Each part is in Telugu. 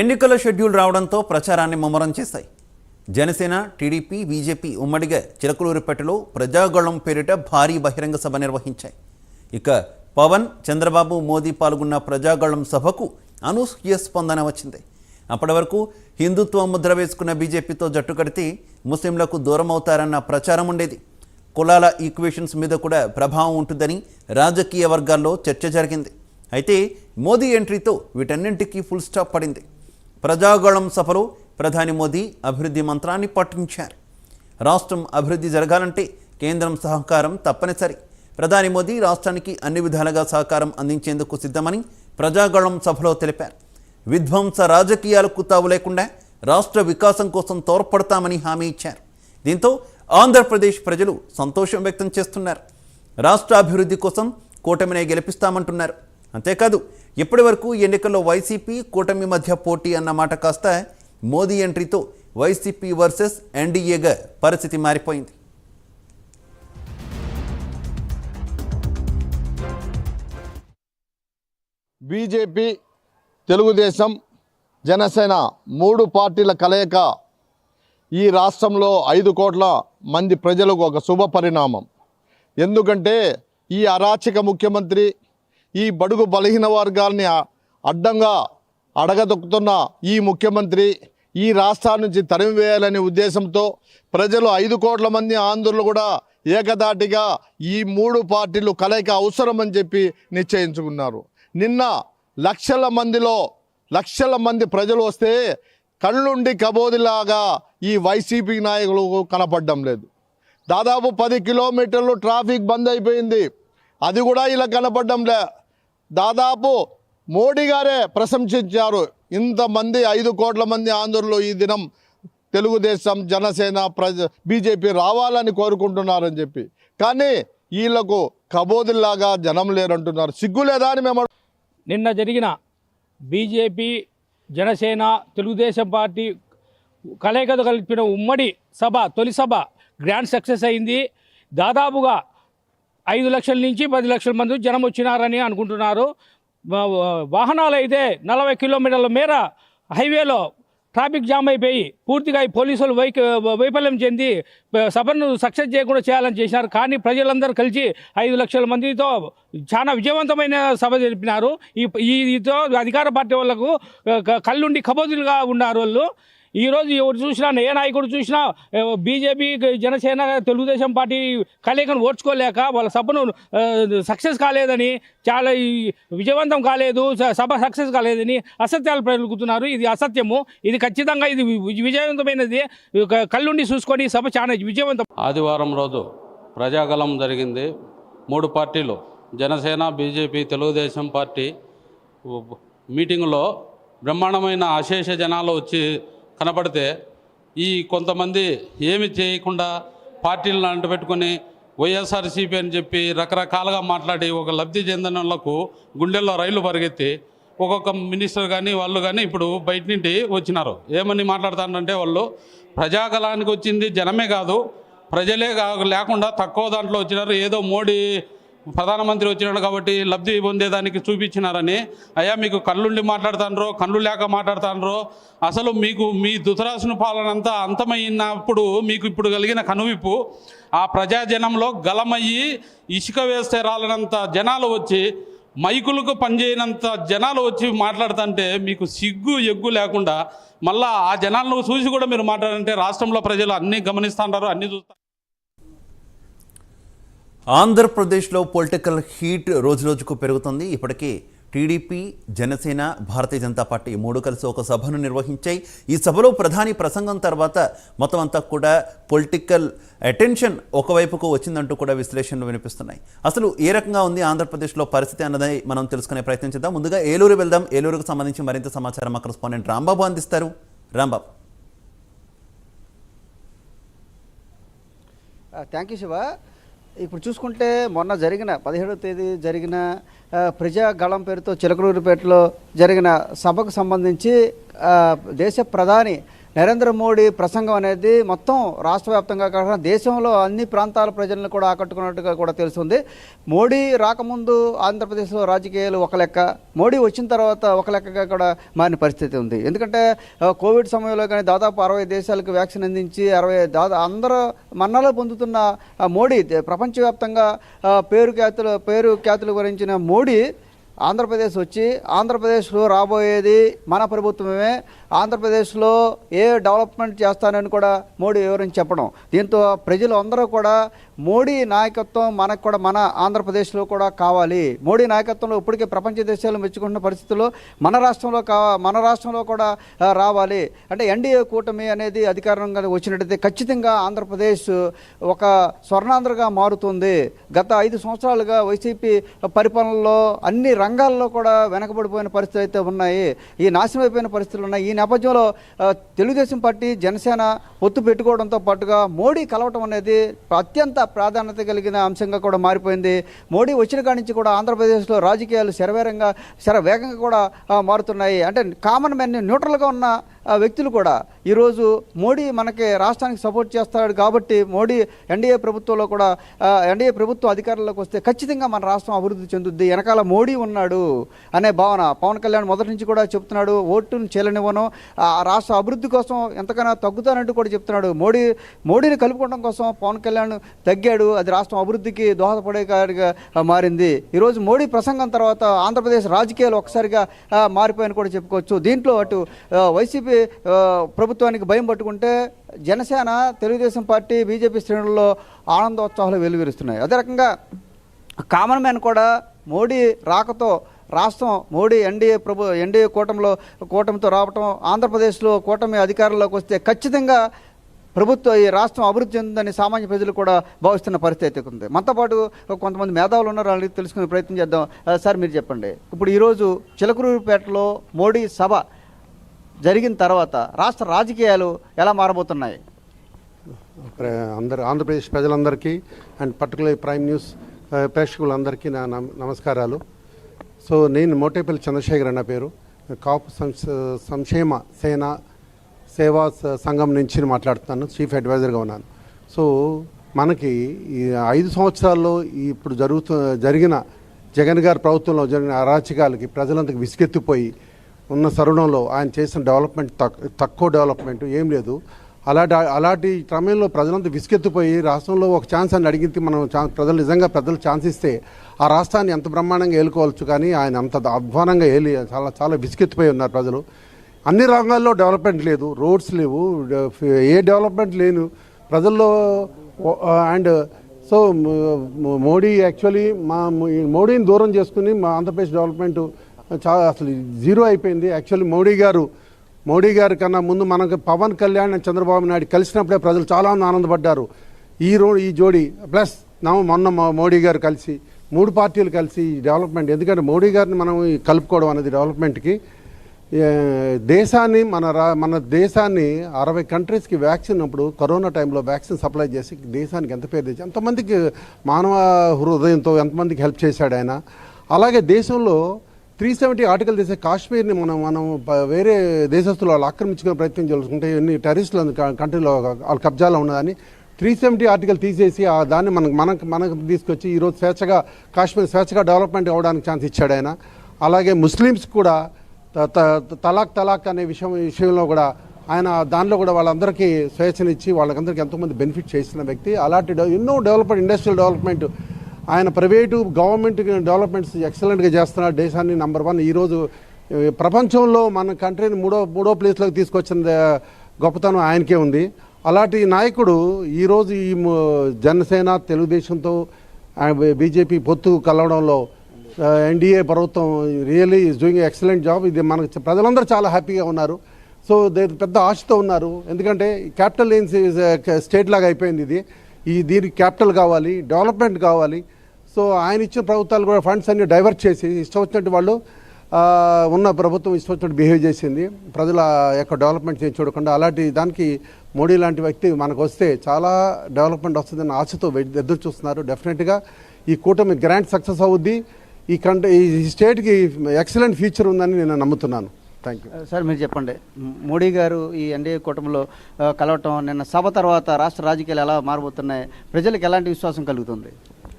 ఎన్నికల షెడ్యూల్ రావడంతో ప్రచారాన్ని ముమ్మరం చేశాయి. జనసేన టీడీపీ బీజేపీ ఉమ్మడిగా చిలకలూరిపేటలో ప్రజాగళం పేరిట భారీ బహిరంగ సభ నిర్వహించాయి. ఇక పవన్ చంద్రబాబు మోదీ పాల్గొన్న ప్రజాగళం సభకు అనూహ్య స్పందన వచ్చింది. అప్పటి వరకు హిందుత్వ ముద్ర వేసుకున్న బీజేపీతో జట్టు కడితే ముస్లింలకు దూరం అవుతారన్న ప్రచారం ఉండేది. కులాల ఈక్వేషన్స్ మీద కూడా ప్రభావం ఉంటుందని రాజకీయ వర్గాల్లో చర్చ జరిగింది. అయితే మోదీ ఎంట్రీతో వీటన్నింటికీ ఫుల్ స్టాప్ పడింది. ప్రజాగళం సభలో ప్రధాని మోదీ అభివృద్ధి మంత్రాన్ని పట్టించారు రాష్ట్రం అభివృద్ధి జరగాలంటే కేంద్రం సహకారం తప్పనిసరి. ప్రధాని మోదీ రాష్ట్రానికి అన్ని విధాలుగా సహకారం అందించేందుకు సిద్ధమని ప్రజాగళం సభలో తెలిపారు. విధ్వంస రాజకీయాలకు తావు లేకుండా రాష్ట్ర వికాసం కోసం తోడ్పడతామని హామీ ఇచ్చారు. దీంతో ఆంధ్రప్రదేశ్ ప్రజలు సంతోషం వ్యక్తం చేస్తున్నారు. రాష్ట్ర అభివృద్ధి కోసం కూటమినే గెలిపిస్తామంటున్నారు. అంతేకాదు ఇప్పటి వరకు ఎన్నికల్లో వైసీపీ కూటమి మధ్య పోటీ అన్న మాట కాస్త మోదీ ఎంట్రీతో వైసీపీ వర్సెస్ ఎన్డీఏగా పరిస్థితి మారిపోయింది. బీజేపీ తెలుగుదేశం జనసేన మూడు పార్టీల కలయిక ఈ రాష్ట్రంలో ఐదు కోట్ల మంది ప్రజలకు ఒక శుభ పరిణామం ఎందుకంటే ఈ అరాచక ముఖ్యమంత్రి ఈ బడుగు బలహీన వర్గాల్ని అడ్డంగా అడగదొక్కుతున్న ఈ ముఖ్యమంత్రి ఈ రాష్ట్రాల నుంచి తరిమివేయాలనే ఉద్దేశంతో ప్రజలు ఐదు కోట్ల మంది ఆంధ్రులు కూడా ఏకదాటిగా ఈ మూడు పార్టీలు కలయిక అవసరమని చెప్పి నిశ్చయించుకున్నారు. నిన్న లక్షల మందిలో లక్షల మంది ప్రజలు వస్తే కళ్ళుండి కబోదిలాగా ఈ వైసీపీ నాయకులు కనపడడం లేదు. దాదాపు పది కిలోమీటర్లు ట్రాఫిక్ బంద్ అయిపోయింది. అది కూడా ఇలా కనపడడం లే దాదాపు మోడీ గారే ప్రశంసించారు. ఇంతమంది ఐదు కోట్ల మంది ఆంధ్రులు ఈ దినం తెలుగుదేశం జనసేన ప్రజ బీజేపీ రావాలని కోరుకుంటున్నారని చెప్పి. కానీ వీళ్ళకు కబోదుల్లాగా జనం లేరంటున్నారు. సిగ్గు లేదా అని మేము నిన్న జరిగిన బీజేపీ జనసేన తెలుగుదేశం పార్టీ కలయికతో కలిపిన ఉమ్మడి సభ తొలి సభ గ్రాండ్ సక్సెస్ అయింది. దాదాపుగా ఐదు లక్షల నుంచి పది లక్షల మంది జనం వచ్చినారని అనుకుంటున్నారు. వాహనాలు అయితే నలభై కిలోమీటర్ల మేర హైవేలో ట్రాఫిక్ జామ్ అయిపోయి పూర్తిగా ఈ పోలీసులు వైక వైఫల్యం చెంది సభను సక్సెస్ చేయకుండా చేయాలని చేసినారు. కానీ ప్రజలందరూ కలిసి ఐదు లక్షల మందితో చాలా విజయవంతమైన సభ జరిపినారు. ఈ ఈతో అధికార పార్టీ వాళ్ళకు కళ్ళుండి కబోదులుగా ఉన్నారు వాళ్ళు. ఈ రోజు ఎవరు చూసినా ఏ నాయకుడు చూసినా బీజేపీ జనసేన తెలుగుదేశం పార్టీ కలయికను ఓడ్చుకోలేక వాళ్ళ సభను సక్సెస్ కాలేదని చాలా ఈ విజయవంతం కాలేదు స- సభ సక్సెస్ కాలేదని అసత్యాలు పలుకుతున్నారు. ఇది అసత్యము. ఇది ఖచ్చితంగా ఇది విజయవంతమైనది. క- కళ్ళుండి చూసుకొని సభ చాలా విజయవంతం. ఆదివారం రోజు ప్రజాగలం జరిగింది. మూడు పార్టీలు జనసేన బీజేపీ తెలుగుదేశం పార్టీ మీటింగ్లో బ్రహ్మాండమైన అశేష జనాలు వచ్చి కనపడితే ఈ కొంతమంది ఏమి చేయకుండా పార్టీలను అంటపెట్టుకొని వైఎస్ఆర్సీపీ అని చెప్పి రకరకాలుగా మాట్లాడి ఒక లబ్ధి చెందినలకు గుండెల్లో రైలు పరిగెత్తి ఒక్కొక్క మినిస్టర్ కానీ వాళ్ళు కానీ ఇప్పుడు బయట నుండి వచ్చినారు. ఏమని మాట్లాడుతారంటే వాళ్ళు ప్రజాకళానికి వచ్చింది జనమే కాదు ప్రజలే కా- లేకుండా తక్కువ దాంట్లో వచ్చినారు. ఏదో మోడీ ప్రధానమంత్రి వచ్చినాడు కాబట్టి లబ్ధి పొందేదానికి చూపించినారని అయ్యా మీకు కళ్ళుండి మాట్లాడుతాండ్రో కళ్ళు లేక మాట్లాడుతాండ్రో అసలు మీకు మీ దుతరాసును పాలన అంతా అంతమైనప్పుడు మీకు ఇప్పుడు కలిగిన కనువిప్పు ఆ ప్రజాజనంలో గలమయ్యి ఇసుక వేస్తే రాలనంత జనాలు వచ్చి మైకులకు పనిచేయనంత జనాలు వచ్చి మాట్లాడుతుంటే మీకు సిగ్గు ఎగ్గు లేకుండా మళ్ళా ఆ జనాలను చూసి కూడా మీరు మాట్లాడంటే రాష్ట్రంలో ప్రజలు అన్నీ గమనిస్తుంటారు అన్నీ చూస్తారు ఆంధ్రప్రదేశ్లో పొలిటికల్ హీట్ రోజురోజుకు పెరుగుతుంది. ఇప్పటికే టీడీపీ జనసేన భారతీయ జనతా పార్టీ మూడు కలిసి ఒక సభను నిర్వహించాయి. ఈ సభలో ప్రధాని ప్రసంగం తర్వాత మొత్తం అంతా కూడా పొలిటికల్ అటెన్షన్ ఒకవైపుకు వచ్చిందంటూ కూడా విశ్లేషణలు వినిపిస్తున్నాయి. అసలు ఏ రకంగా ఉంది ఆంధ్రప్రదేశ్లో పరిస్థితి అన్నది మనం తెలుసుకునే ప్రయత్నం చేద్దాం. ముందుగా ఏలూరు వెళ్దాం. ఏలూరుకు సంబంధించి మరింత సమాచారం మా కరెస్పాండెంట్ రాంబాబు అందిస్తారు. రాంబాబు. Thank you Shiva. ఇప్పుడు చూసుకుంటే మొన్న జరిగిన పదిహేడవ తేదీ జరిగిన ప్రజా గళం పేరుతో చిలకలూరుపేటలో జరిగిన సభకు సంబంధించి దేశ ప్రధాని నరేంద్ర మోడీ ప్రసంగం అనేది మొత్తం రాష్ట్ర వ్యాప్తంగా కాకుండా దేశంలో అన్ని ప్రాంతాల ప్రజలను కూడా ఆకట్టుకున్నట్టుగా కూడా తెలుస్తుంది మోడీ రాకముందు ఆంధ్రప్రదేశ్లో రాజకీయాలు ఒక లెక్క మోడీ వచ్చిన తర్వాత ఒక లెక్కగా కూడా మారిన పరిస్థితి ఉంది. ఎందుకంటే కోవిడ్ సమయంలో కానీ దాదాపు అరవై దేశాలకు వ్యాక్సిన్ అందించి అరవై దాదా అందరూ మన్నలు పొందుతున్న మోడీ ప్రపంచవ్యాప్తంగా పేరు ఖ్యాతులు పేరు ఖ్యాతులు గురించిన మోడీ ఆంధ్రప్రదేశ్ వచ్చి ఆంధ్రప్రదేశ్లో రాబోయేది మన ప్రభుత్వమే ఆంధ్రప్రదేశ్లో ఏ డెవలప్మెంట్ చేస్తానని కూడా మోడీ వివరించి చెప్పడం. దీంతో ప్రజలు అందరూ కూడా మోడీ నాయకత్వం మనకు కూడా మన ఆంధ్రప్రదేశ్లో కూడా కావాలి. మోడీ నాయకత్వంలో ఇప్పటికే ప్రపంచ దేశాలు మెచ్చుకుంటున్న పరిస్థితుల్లో మన రాష్ట్రంలో కా మన రాష్ట్రంలో కూడా రావాలి. అంటే ఎన్డీఏ కూటమి అనేది అధికారంగా వచ్చినట్టయితే ఖచ్చితంగా ఆంధ్రప్రదేశ్ ఒక స్వర్ణాంధ్రగా మారుతుంది. గత ఐదు సంవత్సరాలుగా వైసీపీ పరిపాలనలో అన్ని రంగాల్లో కూడా వెనకబడిపోయిన పరిస్థితులు అయితే ఉన్నాయి. ఈ నాశనం అయిపోయిన పరిస్థితులు ఉన్నాయి. ఈ నేపథ్యంలో తెలుగుదేశం పార్టీ జనసేన ఒత్తు పెట్టుకోవడంతో పాటుగా మోడీ కలవటం అనేది అత్యంత ప్రాధాన్యత కలిగిన అంశంగా కూడా మారిపోయింది. మోడీ వచ్చిన కాడి నుంచి కూడా ఆంధ్రప్రదేశ్లో రాజకీయాలు శరవేగంగా శర వేగంగా కూడా మారుతున్నాయి. అంటే కామన్ మ్యాన్ న్యూట్రల్గా ఉన్న వ్యక్తులు కూడా ఈరోజు మోడీ మనకి రాష్ట్రానికి సపోర్ట్ చేస్తాడు కాబట్టి మోడీ ఎన్డీఏ ప్రభుత్వంలో కూడా ఎన్డీఏ ప్రభుత్వం అధికారంలోకి వస్తే ఖచ్చితంగా మన రాష్ట్రం అభివృద్ధి చెందుద్ది. వెనకాల మోడీ ఉన్నాడు అనే భావన. పవన్ కళ్యాణ్ మొదటి నుంచి కూడా చెప్తున్నాడు ఓటును చేయలనివ్వను. రాష్ట్ర అభివృద్ధి కోసం ఎంతకైనా తగ్గుతానంటూ కూడా చెప్తున్నాడు. మోడీ మోడీని కలుపుకోవడం కోసం పవన్ కళ్యాణ్ తగ్గాడు. అది రాష్ట్రం అభివృద్ధికి దోహదపడే మారింది. ఈరోజు మోడీ ప్రసంగం తర్వాత ఆంధ్రప్రదేశ్ రాజకీయాలు ఒకసారిగా ఆ, మారిపోయాయని కూడా చెప్పుకోవచ్చు. దీంట్లో అటు వైసీపీ ప్రభుత్వానికి భయం పట్టుకుంటే జనసేన తెలుగుదేశం పార్టీ బీజేపీ శ్రేణుల్లో ఆనందోత్సాహాలు వెలువరుస్తున్నాయి. అదే రకంగా కామన్ మ్యాన్ కూడా మోడీ రాకతో రాష్ట్రం మోడీ ఎన్డీఏ ప్రభు ఎన్డీఏ కూటమిలో కూటమితో రావటం ఆంధ్రప్రదేశ్లో కూటమి అధికారంలోకి వస్తే ఖచ్చితంగా ప్రభుత్వ ఈ రాష్ట్రం అభివృద్ధి చెందుందని సామాన్య ప్రజలు కూడా భావిస్తున్న పరిస్థితి ఉంది. మనతో పాటు కొంతమంది మేధావులు ఉన్నారు వాళ్ళని తెలుసుకునే ప్రయత్నం చేద్దాం. సార్ మీరు చెప్పండి. ఇప్పుడు ఈరోజు చిలకూరుపేటలో మోడీ సభ జరిగిన తర్వాత రాష్ట్ర రాజకీయాలు ఎలా మారబోతున్నాయి? అందరు ఆంధ్రప్రదేశ్ ప్రజలందరికీ అండ్ పర్టికులర్ ప్రైమ్ న్యూస్ ప్రేక్షకులందరికీ నా నమస్కారాలు. సో నేను మోటేపల్లి చంద్రశేఖర్ అన్న పేరు. కాపు సంక్ష సంక్షేమ సేన సేవా సంఘం నుంచి మాట్లాడుతున్నాను. చీఫ్ అడ్వైజర్గా ఉన్నాను. సో మనకి ఈ ఐదు సంవత్సరాల్లో ఇప్పుడు జరుగుతు జరిగిన జగన్ గారి ప్రభుత్వంలో జరిగిన అరాచకాలకి ప్రజలంతకు విసుగెత్తిపోయి ఉన్న తరుణంలో ఆయన చేసిన డెవలప్మెంట్ తక్కువ డెవలప్మెంట్ ఏం లేదు. అలాంటి అలాంటి క్రమంలో ప్రజలంతా విసుకెత్తిపోయి రాష్ట్రంలో ఒక ఛాన్స్ అని అడిగింది మనం ప్రజలు నిజంగా ప్రజలు ఛాన్స్ ఇస్తే ఆ రాష్ట్రాన్ని ఎంత బ్రహ్మాండంగా ఏలుకోవచ్చు కానీ ఆయన అంత అధ్వానంగా ఏలి చాలా చాలా విసుకెత్తిపోయి ఉన్నారు ప్రజలు. అన్ని రంగాల్లో డెవలప్మెంట్ లేదు రోడ్స్ లేవు ఏ డెవలప్మెంట్ లేను ప్రజల్లో అండ్ సో మోడీ యాక్చువల్లీ మా మోడీని దూరం చేసుకుని మా ఆంధ్రప్రదేశ్ డెవలప్మెంట్ చాలా అసలు జీరో అయిపోయింది. యాక్చువల్లీ మోడీ గారు మోడీ గారి కన్నా ముందు మనకు పవన్ కళ్యాణ్ చంద్రబాబు నాయుడు కలిసినప్పుడే ప్రజలు చాలా ఆనందపడ్డారు. ఈ రో ఈ జోడీ ప్లస్ నా మొన్న మోడీ గారు కలిసి మూడు పార్టీలు కలిసి డెవలప్మెంట్ ఎందుకంటే మోడీ గారిని మనం కలుపుకోవడం అనేది డెవలప్మెంట్కి దేశాన్ని మన రా మన దేశాన్ని అరవై కంట్రీస్కి వ్యాక్సిన్ అప్పుడు కరోనా టైంలో వ్యాక్సిన్ సప్లై చేసి దేశానికి ఎంత పేరు తెచ్చి ఎంతమందికి మానవ హృదయంతో ఎంతమందికి హెల్ప్ చేశాడు ఆయన. అలాగే దేశంలో త్రీ సెవెంటీ ఆర్టికల్ తీసే కాశ్మీర్ని మనం మనం వేరే దేశస్తులు వాళ్ళు ఆక్రమించుకునే ప్రయత్నం చేసుకుంటే ఎన్ని టెరిస్టులు కంట్రీలో వాళ్ళ కబ్జాలో ఉన్నదని త్రీ సెవెంటీ ఆర్టికల్ తీసేసి ఆ దాన్ని మనకు మనకు మనకు తీసుకొచ్చి ఈరోజు స్వేచ్ఛగా కాశ్మీర్ స్వేచ్ఛగా డెవలప్మెంట్ అవ్వడానికి ఛాన్స్ ఇచ్చాడు ఆయన. అలాగే ముస్లిమ్స్ కూడా త- తలాక్ తలాక్ అనే విషయం విషయంలో కూడా ఆయన దానిలో కూడా వాళ్ళందరికీ స్వేచ్ఛనిచ్చి వాళ్ళకందరికీ ఎంతోమంది బెనిఫిట్ చేసిన వ్యక్తి. అలాంటి ఎన్నో డెవలప్మెంట్ ఇండస్ట్రియల్ డెవలప్మెంట్ ఆయన ప్రైవేటు గవర్నమెంట్ డెవలప్మెంట్స్ ఎక్సలెంట్గా చేస్తున్నాడు. దేశాన్ని నంబర్ వన్ ఈరోజు ప్రపంచంలో మన కంట్రీని మూడో మూడో ప్లేస్లోకి తీసుకొచ్చిన గొప్పతనం ఆయనకే ఉంది. అలాంటి నాయకుడు ఈరోజు ఈ జనసేన తెలుగుదేశంతో బీజేపీ పొత్తు కలవడంలో ఎన్డీఏ ప్రభుత్వం really is doing excellent job ఇది మనకు ప్రజలందరూ చాలా హ్యాపీగా ఉన్నారు. సో దే పెద్ద ఆశతో ఉన్నారు. ఎందుకంటే క్యాపిటల్ ఏన్స్ స్టేట్ లాగా అయిపోయింది ఇది. ఈ దీనికి క్యాపిటల్ కావాలి డెవలప్మెంట్ కావాలి. సో ఆయన ఇచ్చిన ప్రభుత్వాలు కూడా ఫండ్స్ అన్ని డైవర్ట్ చేసి ఇష్టం వచ్చినట్టు వాళ్ళు ఉన్న ప్రభుత్వం ఇష్టం వచ్చినట్టు బిహేవ్ చేసింది. ప్రజల యొక్క డెవలప్మెంట్ చూడకుండా అలాంటి దానికి మోడీ లాంటి వ్యక్తి మనకు వస్తే చాలా డెవలప్మెంట్ వస్తుందన్న ఆశతో ఎదురు చూస్తున్నారు. డెఫినెట్గా ఈ కూటమి గ్రాండ్ సక్సెస్ అవుద్ది. ఈ కంట్రీ ఈ స్టేట్కి ఎక్సలెంట్ ఫ్యూచర్ ఉందని నేను నమ్ముతున్నాను. థ్యాంక్ యూ సార్ మీరు చెప్పండి. మోడీ గారు ఈ ఎన్డీఏ కూటమిలో ఆ, కలవటం నిన్న సభ తర్వాత రాష్ట్ర రాజకీయాలు ఎలా మారబోతున్నాయి ప్రజలకు ఎలాంటి విశ్వాసం కలుగుతుంది?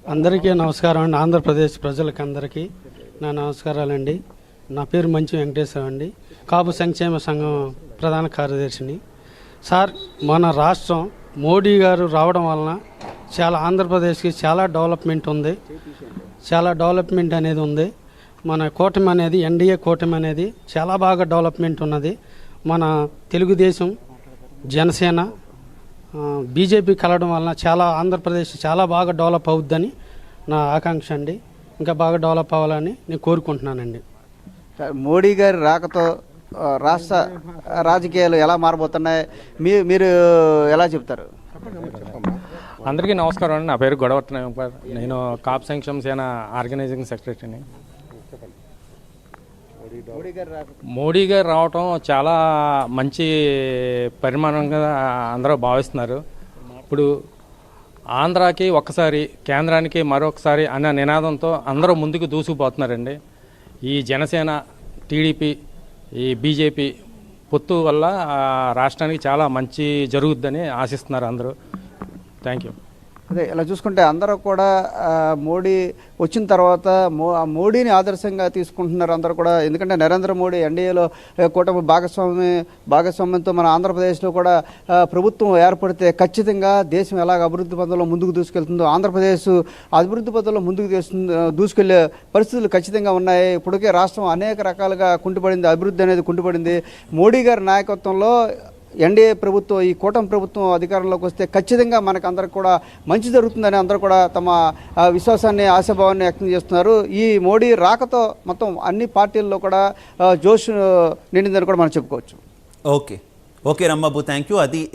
అందరికీ నమస్కారం అండి. ఆంధ్రప్రదేశ్ ప్రజలకు అందరికీ నా నమస్కారాలండి. నా పేరు మంచి వెంకటేశ్వర అండి. కాపు సంక్షేమ సంఘం ప్రధాన కార్యదర్శిని. సార్ మన రాష్ట్రం మోడీ గారు రావడం వలన చాలా ఆంధ్రప్రదేశ్కి చాలా డెవలప్మెంట్ ఉంది. చాలా డెవలప్మెంట్ అనేది ఉంది. మన కూటమి అనేది ఎన్డీఏ కూటమి అనేది చాలా బాగా డెవలప్మెంట్ ఉన్నది. మన తెలుగుదేశం జనసేన బీజేపీ కలవడం వలన చాలా ఆంధ్రప్రదేశ్ చాలా బాగా డెవలప్ అవుద్దని నా ఆకాంక్ష అండి. ఇంకా బాగా డెవలప్ అవ్వాలని నేను కోరుకుంటున్నానండి. మోడీ గారి రాకతో రాష్ట్ర రాజకీయాలు ఎలా మారబోతున్నాయి? మీ మీరు ఎలా చెప్తారు? అందరికీ నమస్కారం అండి. నా పేరు గొడవర్తన వెంకట్. నేను కాప్ సంక్షేమ సేన ఆర్గనైజింగ్ సెక్రటరీని. మోడీ గారి రావటం చాలా మంచి పరిమాణంగా అందరూ భావిస్తున్నారు. ఇప్పుడు ఆంధ్రాకి ఒక్కసారి కేంద్రానికి మరొకసారి అన్న నినాదంతో అందరూ ముందుకు దూసుకుపోతున్నారండి. ఈ జనసేన టీడీపీ ఈ బీజేపీ పొత్తు వల్ల ఆ, రాష్ట్రానికి చాలా మంచి జరుగుద్దని ఆశిస్తున్నారు అందరూ. Thank you. అదే ఇలా చూసుకుంటే అందరూ కూడా మోడీ వచ్చిన తర్వాత మో మోడీని ఆదర్శంగా తీసుకుంటున్నారు అందరూ కూడా. ఎందుకంటే నరేంద్ర మోడీ ఎన్డీఏలో కూటమి భాగస్వామి భాగస్వామ్యంతో మన ఆంధ్రప్రదేశ్లో కూడా ప్రభుత్వం ఏర్పడితే ఖచ్చితంగా దేశం ఎలాగ అభివృద్ధి పథంలో ముందుకు దూసుకెళ్తుందో ఆంధ్రప్రదేశ్ అభివృద్ధి పథంలో ముందుకు దూసుకెళ్ళే పరిస్థితులు ఖచ్చితంగా ఉన్నాయి. ఇప్పటికే రాష్ట్రం అనేక రకాలుగా కుంటుపడింది అభివృద్ధి అనేది కుంటుపడింది. మోడీ గారి నాయకత్వంలో ఎన్డీఏ ప్రభుత్వం ఈ కూటమి ప్రభుత్వం అధికారంలోకి వస్తే ఖచ్చితంగా మనకు అందరికి కూడా మంచి జరుగుతుందని అందరూ కూడా తమ విశ్వాసాన్ని ఆశాభావాన్ని వ్యక్తం చేస్తున్నారు. ఈ మోడీ రాకతో మొత్తం అన్ని పార్టీల్లో కూడా జోష్ నిండిందని కూడా మనం చెప్పుకోవచ్చు. Okay. Okay Rambabu thank you అది